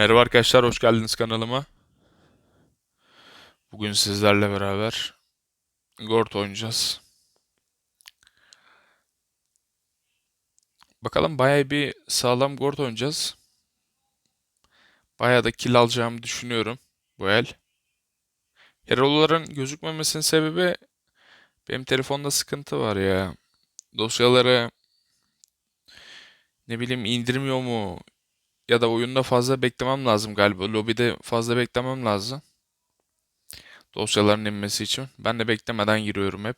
Merhaba arkadaşlar, hoş geldiniz kanalıma. Bugün sizlerle beraber Gort oynayacağız. Bakalım bayağı bir sağlam Gort oynayacağız. Bayağı da kill alacağımı düşünüyorum bu el. Hero'ların gözükmemesinin sebebi benim telefonda sıkıntı var ya. Dosyaları ne bileyim indirmiyor mu ya da oyunda fazla beklemem lazım galiba. Lobide fazla beklemem lazım. Dosyaların inmesi için. Ben de beklemeden giriyorum hep.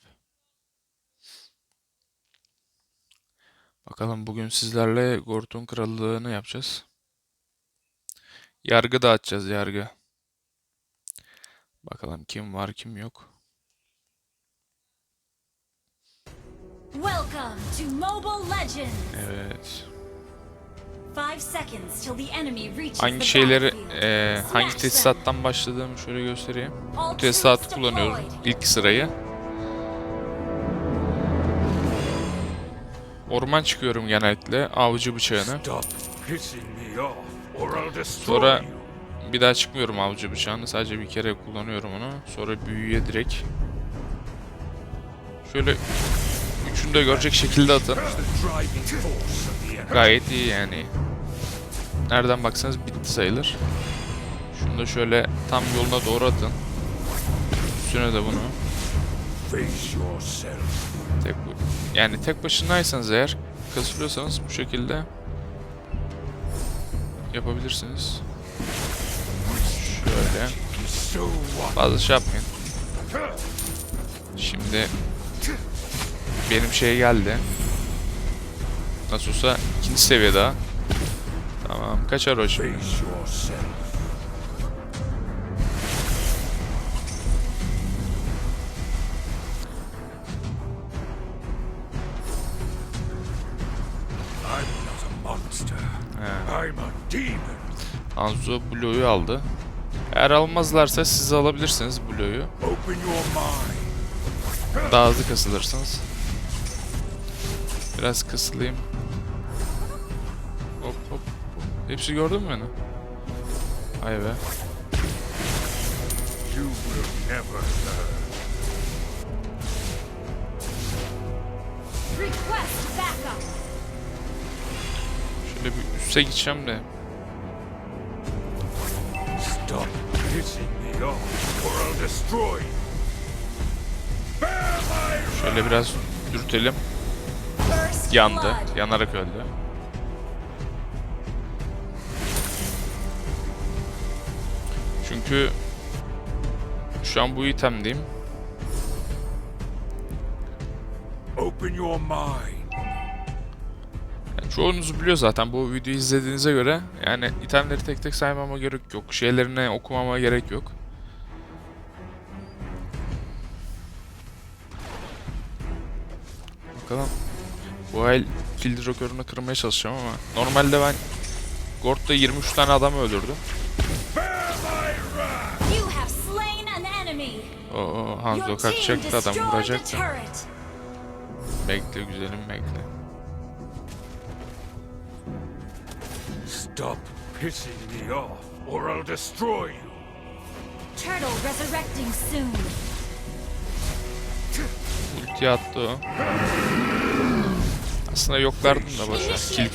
Bakalım bugün sizlerle Gort'un krallığını yapacağız. Yargı dağıtacağız yargı. Bakalım kim var kim yok. Welcome to Mobile Legends! Evet. Hangi the şeyleri, eee, hangi tesisattan başladığımı şöyle göstereyim. All Bu tesisatı kullanıyorum. ilk sırayı. Orman çıkıyorum genellikle. Avcı bıçağını. Sonra bir daha çıkmıyorum avcı bıçağını. Sadece bir kere kullanıyorum onu. Sonra büyüye direkt. Şöyle üçünü de görecek şekilde atın. Gayet iyi yani. Nereden baksanız bitti sayılır. Şunu da şöyle tam yoluna doğru atın. Üstüne de bunu. Tek yani tek başınaysanız eğer kasılıyorsanız bu şekilde yapabilirsiniz. Şöyle. Fazla şey yapmayın. Şimdi benim şey geldi. Nasıl olsa ikinci seviye daha. Tamam kaçar o şimdi. Face yourself. I'm not a monster. He. I'm a demon. Hanzo Blue'yu aldı. Eğer almazlarsa siz alabilirsiniz Blue'yu. Daha hızlı kasılırsınız. Biraz kısılayım. Hop hop hop. Hepsi gördün mü beni? Ay be. You will never learn. Şöyle bir üste gideceğim de. Stop pissing me off, or I'll destroy Şöyle biraz dürtelim. Yandı. Yanarak öldü. Çünkü şu an bu itemdeyim. Open your mind. Yani çoğunuz biliyor zaten bu videoyu izlediğinize göre. Yani itemleri tek tek saymama gerek yok. Şeylerini okumama gerek yok. Bakalım. Bu el kill rekorunu kırmaya çalışacağım ama normalde ben Gord'da 23 tane adam öldürdüm. Oo, Hanzo kalkacaktı adam vuracaktı. Bekle güzelim bekle. Stop pissing me off, or I'll destroy you. Turtle resurrecting soon! Ulti attı o. Aslında yoklardım da boşver. Kill,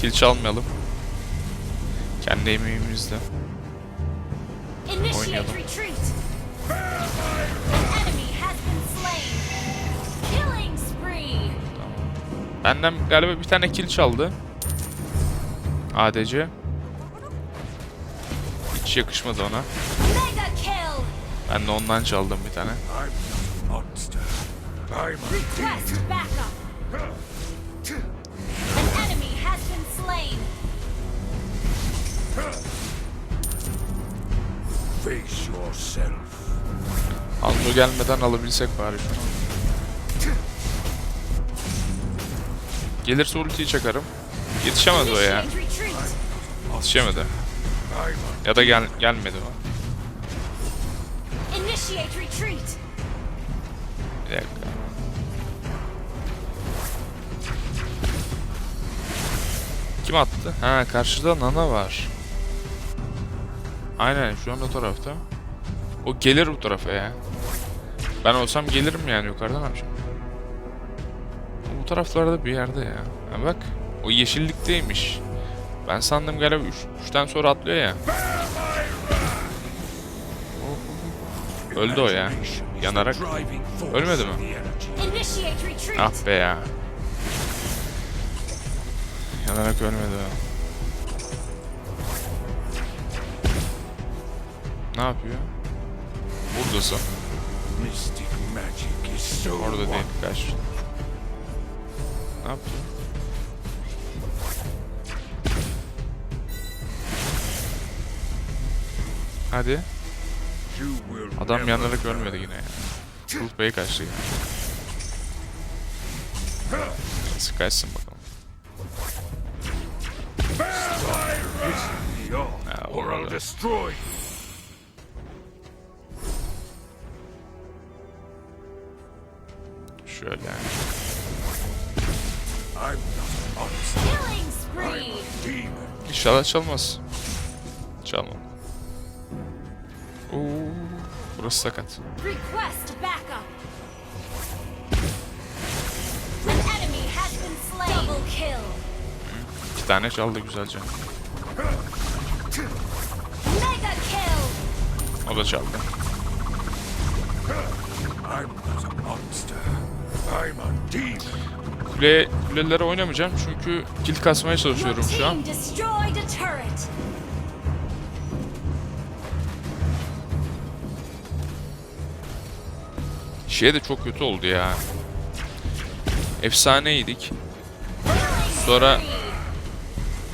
kill çalmayalım. Kendi emeğimizde. Initiate Oynayalım. Benden galiba bir tane kill çaldı. ADC. Hiç yakışmadı ona. Ben de ondan çaldım bir tane. Face yourself. Hanzo gelmeden alabilsek bari şunu. Gelirse ultiyi çakarım. Yetişemez o ya. Yetişemedi. Ya da gel gelmedi o. Initiate retreat! Bir dakika. Kim attı? Ha karşıda Nana var. Aynen şu an o tarafta. O gelir bu tarafa ya. Ben olsam gelirim yani yukarıdan yapacağım. Bu taraflarda bir yerde ya. Ha bak o yeşillikteymiş. Ben sandım galiba 3'ten sonra atlıyor ya. Öldü o ya. Yanarak. Ölmedi mi? Ah be ya. Yanarak ölmedi o. Ne yapıyor? Buradasın. Mystic magic is so Orada değil. Kaç. Ne yapıyor? Hadi. Adam yanarak ölmedi yine ya. Kılıç Bey'e kaçtı yine. Neyse kaçsın bakalım. Or I'll destroy you. Demon. İnşallah çalmaz. Çalmam. Oo, burası sakat. Request backup. An enemy has been slain. Double kill. İki tane çaldı güzelce. Mega kill. O da çaldı. I'm not a monster. Kule, kulelere oynamayacağım çünkü kill kasmaya çalışıyorum şu an. Şey de çok kötü oldu ya. Efsaneydik. Sonra-.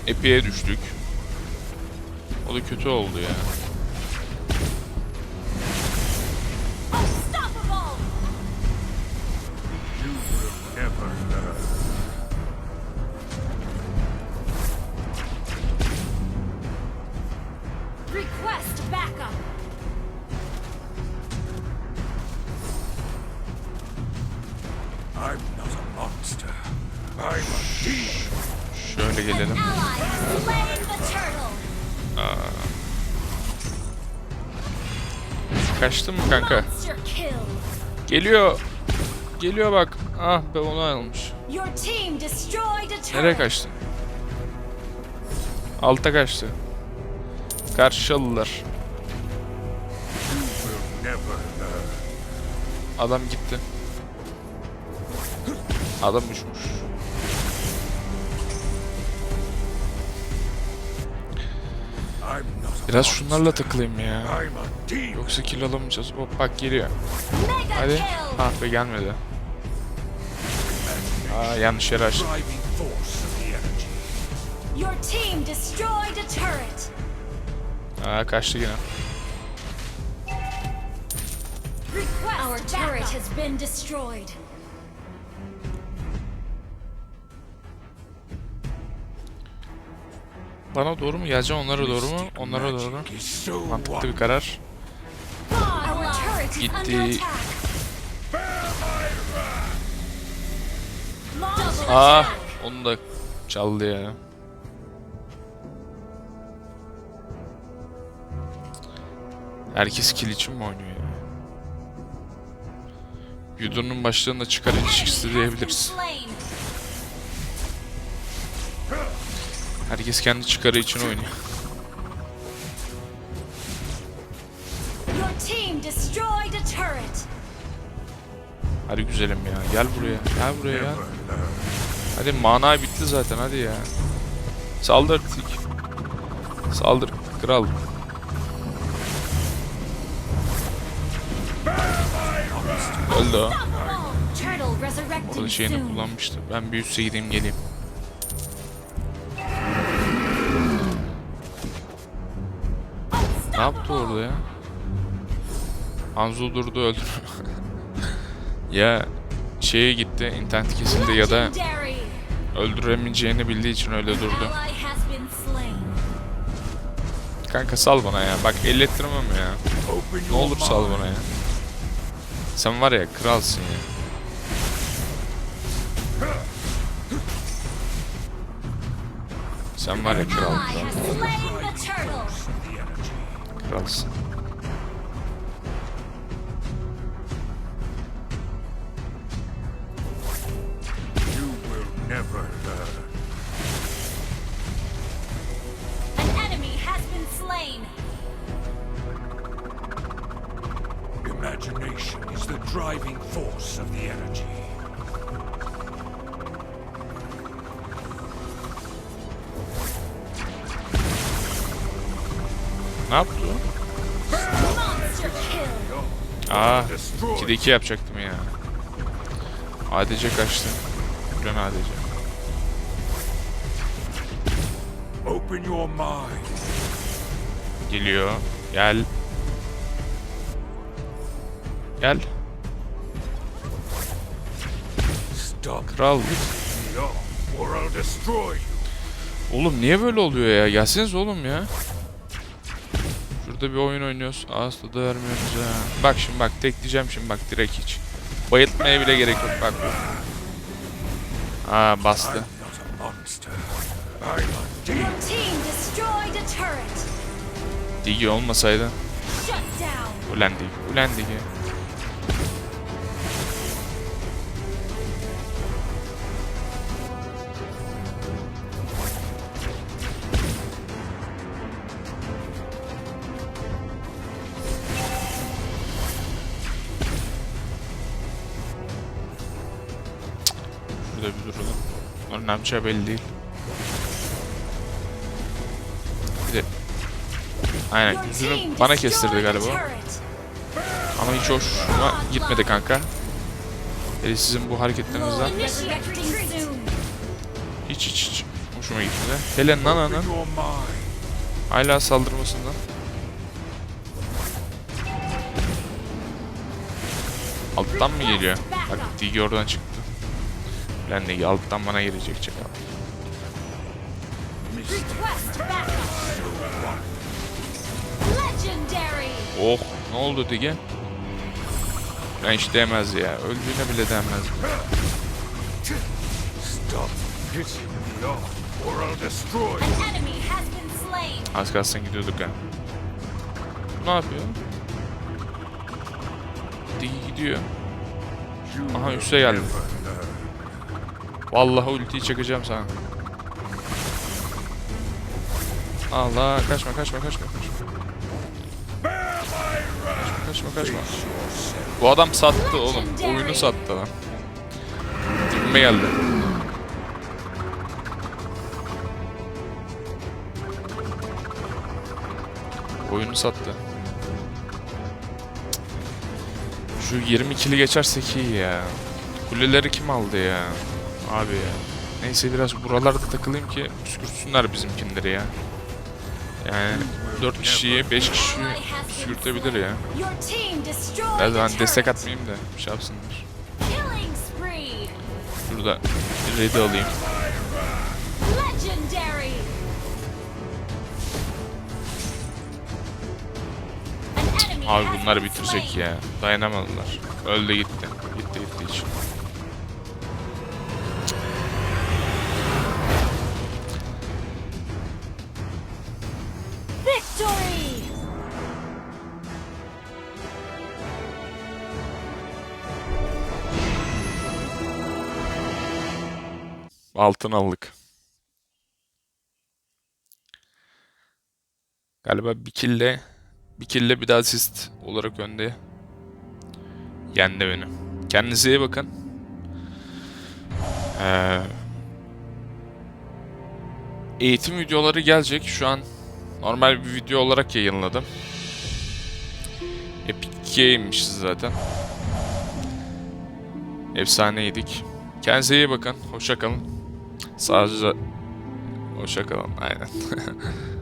Epi'ye düştük. O da kötü oldu ya. Request backup. I'm not a monster. I'm a demon. Şöyle gelelim. turtle. Kaçtın mı kanka? Geliyor. Geliyor bak. Ah be onu almış. Nereye kaçtın? Alta kaçtı. Never learn. Adam gitti. Adam a Biraz şunlarla takılayım ya. Yoksa kill alamayacağız. Hop bak geliyor. Hadi. Ah be gelmedi. Aa yanlış yere açtım. Aa kaçtı yine. Our turret has been destroyed. Bana doğru mu geleceğim onlara doğru mu? Onlara doğru. Mantıklı bir karar. Gitti. Ah onu da çaldı ya. Herkes kill için mi oynuyor ya? Yudunun başlığında çıkar ilişkisi diyebiliriz. Herkes kendi çıkarı için oynuyor. Hadi güzelim ya. Gel buraya. Gel buraya ya. Hadi mana bitti zaten hadi ya. Saldır tik. Saldır kral. Öldü o. Orada şeyini kullanmıştı. Ben bir üste gideyim geleyim. Ne yaptı orada ya? Hanzo durdu öldü. ya şeye gitti internet kesildi ya da öldüremeyeceğini bildiği için öyle durdu. Kanka sal bana ya. Bak ellettirmem ya. Ne olur sal bana ya. Sen var ya kralsın ya. Sen var ya kral. Ally has slain the turtle. The energy. Kralsın. You will never learn. İs the driving force of the energy. Ne yaptı o? Aa, Destroy. 2'de 2 yapacaktım ya. ADC kaçtı. Dön ADC. Open your mind. Geliyor. Gel. Gel. Kral. me off, or I'll destroy you. Oğlum niye böyle oluyor ya? Gelseniz oğlum ya. Şurada bir oyun oynuyoruz. Asla da vermiyoruz ya. Bak şimdi bak tekleyeceğim şimdi bak direkt hiç. Bayıltmaya bile gerek yok bak. Aa bastı. Digi olmasaydı. Ulan Digi. Ulan Digi. Ne yapacağı belli değil. Bir de... Aynen team bana kestirdi galiba. Ama hiç hoşuma gitmedi kanka. Hele sizin bu hareketlerinizden hiç hiç hiç hoşuma gitmedi. Hele Nana'nın hala saldırmasından. Alttan mı geliyor? Bak Digi oradan çıktı. Lan Digi alttan bana gelecek çakal. Oh ne oldu Digi? Ben hiç değmez ya. Öldüğüne bile değmez. Stop hitting me. Az kalsın gidiyorduk ha. Ne yapıyor? Digi gidiyor. Aha üste geldi. Vallahi ultiyi çakacağım sana. Allah kaçma kaçma kaçma kaçma. Kaçma kaçma. Bu adam sattı oğlum. Oyunu sattı lan. Dibime geldi. Oyunu sattı. Şu 22'li geçersek iyi ya. Kuleleri kim aldı ya? Abi ya. Neyse biraz buralarda takılayım ki püskürtsünler bizimkinleri ya. Yani 4 kişiyi 5 kişiyi püskürtebilir ya. Biraz ben destek atmayayım da bir şey yapsınlar. Şurada ready alayım. Abi been bitirecek ya. Dayanamadılar. Öldü gitti. Gitti gitti hiç. Altın aldık. Galiba bir kille bir de asist olarak önde. Yendi beni. Kendinize iyi bakın. Ee, eğitim videoları gelecek. Şu an normal bir video olarak yayınladım. Epic Game'mişiz zaten. Efsaneydik. Kendinize iyi bakın. Hoşça Sadece hoşça kalın. Aynen.